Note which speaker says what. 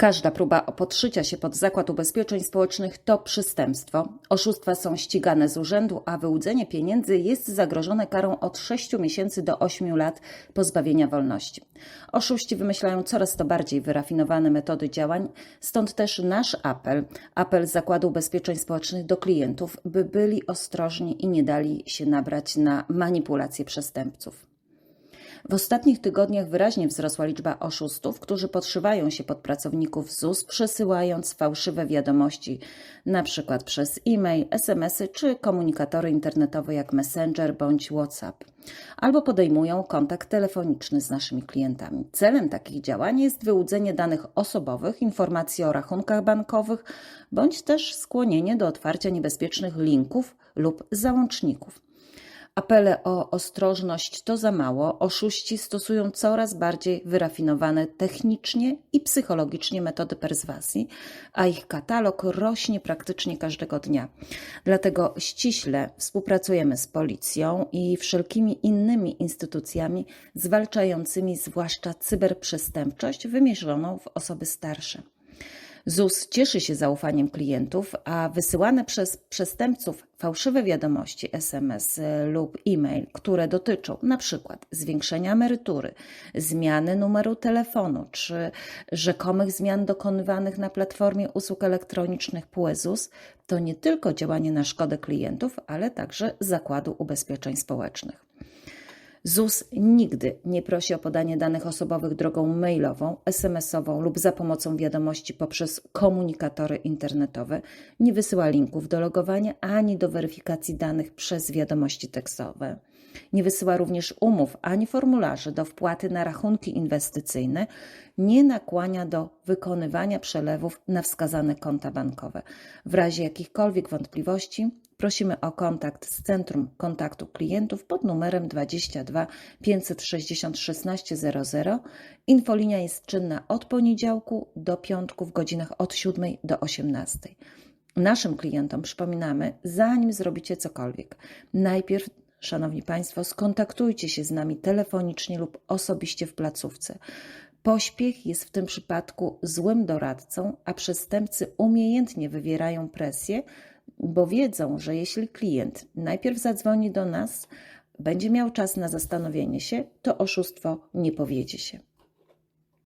Speaker 1: Każda próba podszycia się pod Zakład Ubezpieczeń Społecznych to przestępstwo. Oszustwa są ścigane z urzędu, a wyłudzenie pieniędzy jest zagrożone karą od 6 miesięcy do 8 lat pozbawienia wolności. Oszuści wymyślają coraz to bardziej wyrafinowane metody działań, stąd też nasz apel, apel Zakładu Ubezpieczeń Społecznych do klientów, by byli ostrożni i nie dali się nabrać na manipulacje przestępców. W ostatnich tygodniach wyraźnie wzrosła liczba oszustów, którzy podszywają się pod pracowników ZUS, przesyłając fałszywe wiadomości, np. przez e-mail, SMS-y czy komunikatory internetowe jak Messenger bądź WhatsApp, albo podejmują kontakt telefoniczny z naszymi klientami. Celem takich działań jest wyłudzenie danych osobowych, informacji o rachunkach bankowych, bądź też skłonienie do otwarcia niebezpiecznych linków lub załączników. Apele o ostrożność to za mało. Oszuści stosują coraz bardziej wyrafinowane technicznie i psychologicznie metody perswazji, a ich katalog rośnie praktycznie każdego dnia. Dlatego ściśle współpracujemy z policją i wszelkimi innymi instytucjami zwalczającymi zwłaszcza cyberprzestępczość wymierzoną w osoby starsze. ZUS cieszy się zaufaniem klientów, a wysyłane przez przestępców fałszywe wiadomości SMS lub e-mail, które dotyczą np. zwiększenia emerytury, zmiany numeru telefonu czy rzekomych zmian dokonywanych na platformie usług elektronicznych PUE ZUS, to nie tylko działanie na szkodę klientów, ale także Zakładu Ubezpieczeń Społecznych. ZUS nigdy nie prosi o podanie danych osobowych drogą mailową, SMS-ową lub za pomocą wiadomości poprzez komunikatory internetowe, nie wysyła linków do logowania ani do weryfikacji danych przez wiadomości tekstowe. Nie wysyła również umów ani formularzy do wpłaty na rachunki inwestycyjne, nie nakłania do wykonywania przelewów na wskazane konta bankowe. W razie jakichkolwiek wątpliwości prosimy o kontakt z Centrum Kontaktu Klientów pod numerem 22 560 1600. Infolinia jest czynna od poniedziałku do piątku w godzinach od 7 do 18. Naszym klientom przypominamy, zanim zrobicie cokolwiek, najpierw Szanowni Państwo, skontaktujcie się z nami telefonicznie lub osobiście w placówce. Pośpiech jest w tym przypadku złym doradcą, a przestępcy umiejętnie wywierają presję, bo wiedzą, że jeśli klient najpierw zadzwoni do nas, będzie miał czas na zastanowienie się, to oszustwo nie powiedzie się.